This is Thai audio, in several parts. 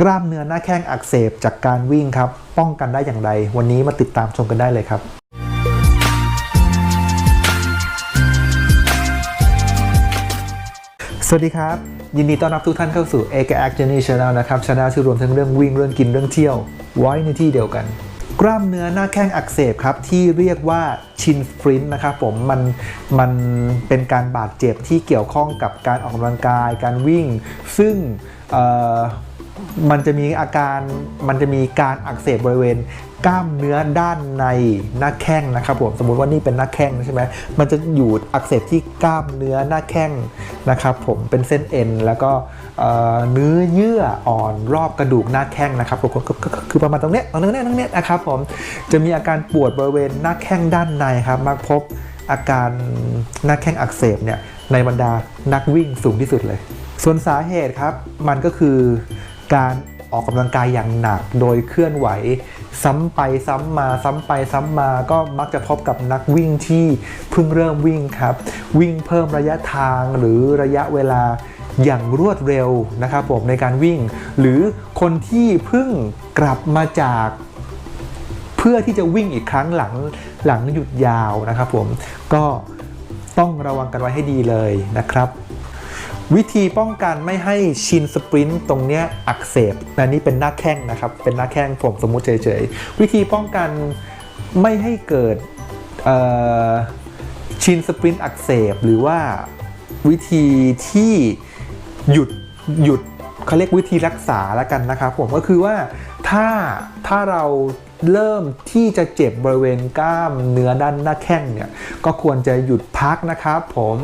กล้ามเนื้อหน้าแข้งอักเสบจากการวิ่งครับ ป้องกันได้อย่างไร วันนี้มาติดตามชมกันได้เลยครับสวัสดีครับ ยินดีต้อนรับทุกท่านเข้าสู่ a k a c Journey Channel นะครับช anel ที่รวมทั้งเรื่องวิ่งเรื่องกินเรื่องเที่ยว ไว้ในที่เดียวกัน กล้ามเนื้อหน้าแข้งอักเสบครับ ที่เรียกว่าชินฟรินนะครับผมมันมันเป็นการบาดเจ็บที่เกี่ยวข้องกับการออกกำลังกาย การวิ่ง ซึ่ง มันจะมีอาการมันจะมีการอักเสบบริเวณกล้ามเนื้อด้านในหน้าแข้งนะครับผมสมมุติว่านี่เป็นหน้าแข้งใช่ไหมมันจะอยู่อักเสบที่กล้ามเนื้อหน้าแข้งนะครับผมเป็นเส้นเอ็นแล้วก็เนื้อเยื่ออ่อนรอบกระดูกหน้าแข้งนะครับผมก็คือประมาณตรงเนี้ยตรงเนี้ยตรงเนี้ยนะครับผมจะมีอาการปวดบริเวณหน้าแข้งด้านในครับมักพบอาการหน้าแข้งอักเสบเนี่ยในบรรดานักวิ่งสูงที่สุดเลย ส่วนสาเหตุครับมันก็คือ การออกกำลังกายอย่างหนักโดยเคลื่อนไหว ซ้ำไปซ้ำมาซ้ำไปซ้ำมาก็มักจะพบกับนักวิ่งที่เพิ่งเริ่มวิ่งครับ วิ่งเพิ่มระยะทางหรือระยะเวลาอย่างรวดเร็วนะครับผมในการวิ่ง หรือคนที่เพิ่งกลับมาจากเพื่อที่จะวิ่งอีกครั้งหลังหลังหยุดยาวนะครับผมก็ต้องระวังกันไว้ให้ดีเลยนะครับ วิธีป้องกันไม่ให้ชินสปรินต์ตรงเนี้ยอักเสบอันนี้เป็นหน้าแข้งนะครับ เป็นหน้าแข้งผมสมมุติเฉยๆ วิธีป้องกันไม่ให้เกิดชินสปรินต์อักเสบหรือว่าวิธีที่หยุดหยุดเขาเรียกวิธีรักษาแล้วกันนะครับผมก็คือว่าถ้าถ้าเราเริ่มที่จะเจ็บบริเวณกล้ามเนื้อด้านหน้าแข้งเนี่ยก็ควรจะหยุดพักนะครับผม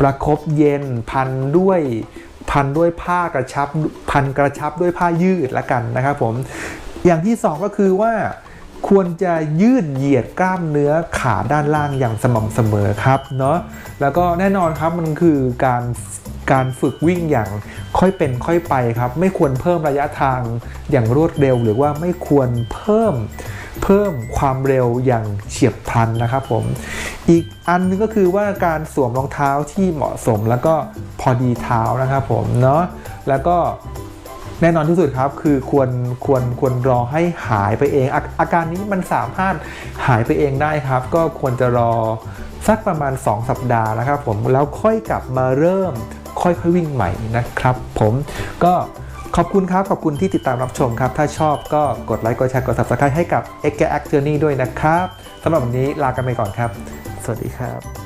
ประคบเย็นพันด้วยพันด้วยผ้ากระชับพันกระชับด้วยผ้ายืดละกันนะครับผมอย่างที่สองก็คือว่าควรจะยืดเหยียดกล้ามเนื้อขาด้านล่างอย่างสม่ำเสมอครับเนาะแล้วก็แน่นอนครับมันคือการการฝึกวิ่งอย่างค่อยเป็นค่อยไปครับ ไม่ควรเพิ่มระยะทางอย่างรวดเร็ว หรือว่าไม่ควรเพิ่ม เพิ่มความเร็วอย่างเฉียบพลันนะครับผม อีกอันนึงก็คือว่าการสวมรองเท้าที่เหมาะสมแล้วก็พอดีเท้านะครับผมเนาะแล้วก็แน่นอนที่สุดครับคือควรควรควรรอให้หายไปเองอาอาการนี้มันสามารถหายไปเองได้ครับ ก็ควรจะรอสักประมาณ 2 สัปดาห์นะครับผมแล้วค่อยกลับมาเริ่มค่อยๆวิ่งใหม่นะครับ ผมก็ ขอบคุณครับ ขอบคุณที่ติดตามรับชมครับ ถ้าชอบก็กดไลค์ กดแชร์ กด subscribe ให้กับ x a c Journey ด้วยนะครับสำหรับวันนี้ลากันไปก่อนครับ สวัสดีครับ